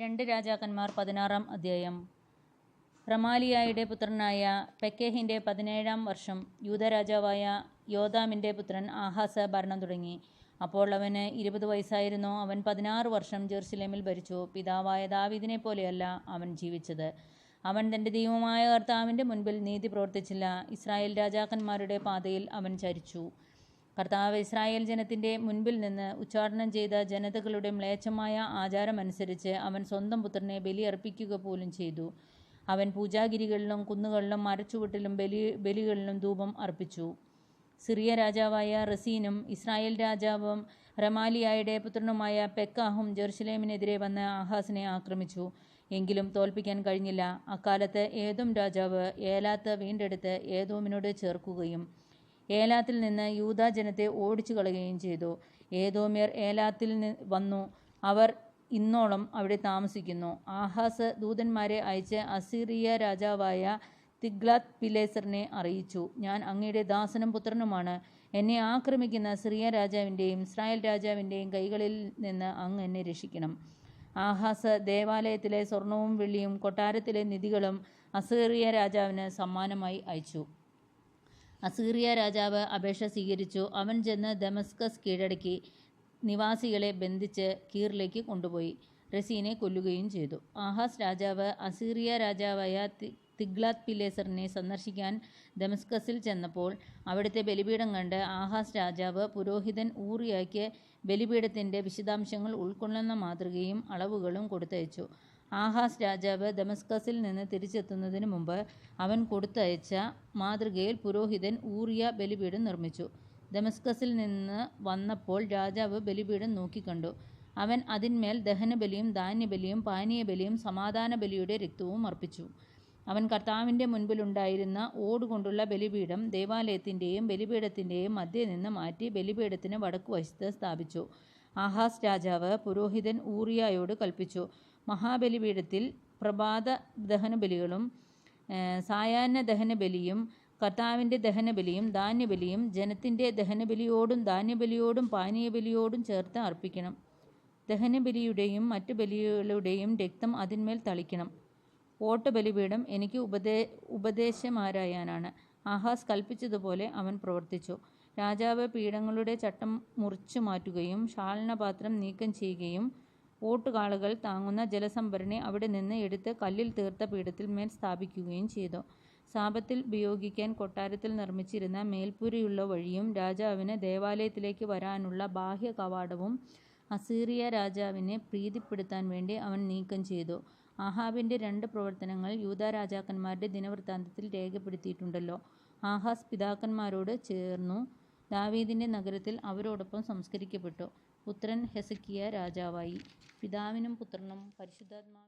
രണ്ട് രാജാക്കന്മാർ പതിനാറാം അധ്യായം. റമാലിയായുടെ പുത്രനായ പെക്കേഹിന്റെ പതിനേഴാം വർഷം യൂതരാജാവായ യോദാമിന്റെ പുത്രൻ ആഹാസ ഭരണം തുടങ്ങി. അപ്പോൾ അവന് ഇരുപത് വയസ്സായിരുന്നു. അവൻ പതിനാറ് വർഷം ജെറുസലേമിൽ ഭരിച്ചു. പിതാവായ ദാവിദിനെ പോലെയല്ല അവൻ ജീവിച്ചത്. അവൻ തന്റെ ദൈവമായ കർത്താവിന്റെ മുൻപിൽ നീതി പ്രവർത്തിച്ചില്ല. ഇസ്രായേൽ രാജാക്കന്മാരുടെ പാതയിൽ അവൻ ചരിച്ചു. കർത്താവ് ഇസ്രായേൽ ജനത്തിന്റെ മുൻപിൽ നിന്ന് ഉച്ചാടനം ചെയ്ത ജനതകളുടെ മ്ലേച്ഛമായ ആചാരമനുസരിച്ച് അവൻ സ്വന്തം പുത്രനെ ബലിയർപ്പിക്കുക പോലും ചെയ്തു. അവൻ പൂജാഗിരികളിലും കുന്നുകളിലും മരച്ചുവട്ടിലും ബലി ബലികളിലും ധൂപം അർപ്പിച്ചു. സിറിയ രാജാവായ റസീനും ഇസ്രായേൽ രാജാവും റമാലിയായുടെ പുത്രനുമായ പെക്കാഹും ജെറുസലേമിനെതിരെ വന്ന് ആഹാസിനെ ആക്രമിച്ചു. എങ്കിലും തോൽപ്പിക്കാൻ കഴിഞ്ഞില്ല. അക്കാലത്ത് ഏതും രാജാവ് ഏലാത്ത് വീണ്ടെടുത്ത് ഏതോമിനോട് ചേർക്കുകയും ഏലാത്തിൽ നിന്ന് യൂദാ ജനത്തെ ഓടിച്ചു കളയുകയും ചെയ്തു. ഏതോമ്യർ ഏലാത്തിൽ വന്നു. അവർ ഇന്നോളം അവിടെ താമസിക്കുന്നു. ആഹാസ് ദൂതന്മാരെ അയച്ച് അസീറിയ രാജാവായ തിഗ്ലാത്ത് പിലേസറിനെ അറിയിച്ചു. ഞാൻ അങ്ങയുടെ ദാസനും പുത്രനുമാണ്. എന്നെ ആക്രമിക്കുന്ന സിറിയ രാജാവിന്റെയും ഇസ്രായേൽ രാജാവിന്റെയും കൈകളിൽ നിന്ന് അങ്ങ് എന്നെ രക്ഷിക്കണം. ആഹാസ് ദേവാലയത്തിലെ സ്വർണവും വെള്ളിയും കൊട്ടാരത്തിലെ നിധികളും അസീറിയ രാജാവിന് സമ്മാനമായി അയച്ചു. അസീറിയ രാജാവ് അപേക്ഷ സ്വീകരിച്ചു. അവൻ ചെന്ന് ദമസ്കസ് കീഴടക്കി നിവാസികളെ ബന്ധിച്ച് കീറിലേക്ക് കൊണ്ടുപോയി. റസീനെ കൊല്ലുകയും ചെയ്തു. ആഹാസ് രാജാവ് അസീറിയ രാജാവായ തിഗ്ലാത് പിലേസറിനെ സന്ദർശിക്കാൻ ദമസ്കസിൽ ചെന്നപ്പോൾ അവിടുത്തെ ബലിപീഠം കണ്ട് ആഹാസ് രാജാവ് പുരോഹിതൻ ഊറിയാക്കിയ ബലിപീഠത്തിന്റെ വിശദാംശങ്ങൾ ഉൾക്കൊള്ളുന്ന മാതൃകയും അളവുകളും കൊടുത്തയച്ചു. ആഹാസ് രാജാവ് ദമസ്കസിൽ നിന്ന് തിരിച്ചെത്തുന്നതിന് മുമ്പ് അവൻ കൊടുത്തയച്ച മാതൃകയിൽ പുരോഹിതൻ ഊറിയ ബലിപീഠം നിർമ്മിച്ചു. ദമസ്കസിൽ നിന്ന് വന്നപ്പോൾ രാജാവ് ബലിപീഠം നോക്കിക്കണ്ടു. അവൻ അതിന്മേൽ ദഹനബലിയും ധാന്യബലിയും പാനീയബലിയും സമാധാന ബലിയുടെ രക്തവും അർപ്പിച്ചു. അവൻ കർത്താവിന്റെ മുൻപിലുണ്ടായിരുന്ന ഓടുകൊണ്ടുള്ള ബലിപീഠം ദേവാലയത്തിന്റെയും ബലിപീഠത്തിന്റെയും മധ്യേ നിന്ന് മാറ്റി ബലിപീഠത്തിന് വടക്കുവശത്ത് സ്ഥാപിച്ചു. ആഹാസ് രാജാവ് പുരോഹിതൻ ഊറിയായോട് കൽപ്പിച്ചു മഹാബലിപീഠത്തിൽ പ്രഭാത ദഹനബലികളും സായാഹ്ന ദഹനബലിയും കർത്താവിന്റെ ദഹനബലിയും ധാന്യബലിയും ജനത്തിന്റെ ദഹനബലിയോടും ധാന്യബലിയോടും പാനീയബലിയോടും ചേർത്ത് അർപ്പിക്കണം. ദഹനബലിയുടെയും മറ്റു ബലികളുടെയും രക്തം അതിന്മേൽ തളിക്കണം. ഓട്ടബലിപീഠം എനിക്ക് ഉപദേ ഉപദേശമാരായാനാണ്. ആഹാസ് കൽപ്പിച്ചതുപോലെ അവൻ പ്രവർത്തിച്ചു. രാജാവ് പീഠങ്ങളുടെ ചട്ടം മുറിച്ചു മാറ്റുകയും ഷാളനപാത്രം നീക്കം ചെയ്യുകയും ഓട്ടുകാളുകൾ താങ്ങുന്ന ജലസംഭരണി അവിടെ നിന്ന് എടുത്ത് കല്ലിൽ തീർത്ത പീഠത്തിൽ മേൽ സ്ഥാപിക്കുകയും ചെയ്തു. സാപത്തിൽ ഉപയോഗിക്കാൻ കൊട്ടാരത്തിൽ നിർമ്മിച്ചിരുന്ന മേൽപ്പുരയുള്ള വഴിയും രാജാവിന് ദേവാലയത്തിലേക്ക് വരാനുള്ള ബാഹ്യ കവാടവും അസീറിയ രാജാവിനെ പ്രീതിപ്പെടുത്താൻ വേണ്ടി അവൻ നീക്കം ചെയ്തു. ആഹാബിന്റെ രണ്ട് പ്രവർത്തനങ്ങൾ യൂത രാജാക്കന്മാരുടെ ദിനവൃത്താന്തത്തിൽ രേഖപ്പെടുത്തിയിട്ടുണ്ടല്ലോ. ആഹാസ് പിതാക്കന്മാരോട് ചേർന്നു. ദാവീദിന്റെ നഗരത്തിൽ അവരോടൊപ്പം സംസ്കരിക്കപ്പെട്ടു. പുത്രൻ ഹെസക്കിയ രാജാവായി. പിതാവിനും പുത്രനും പരിശുദ്ധാത്മാ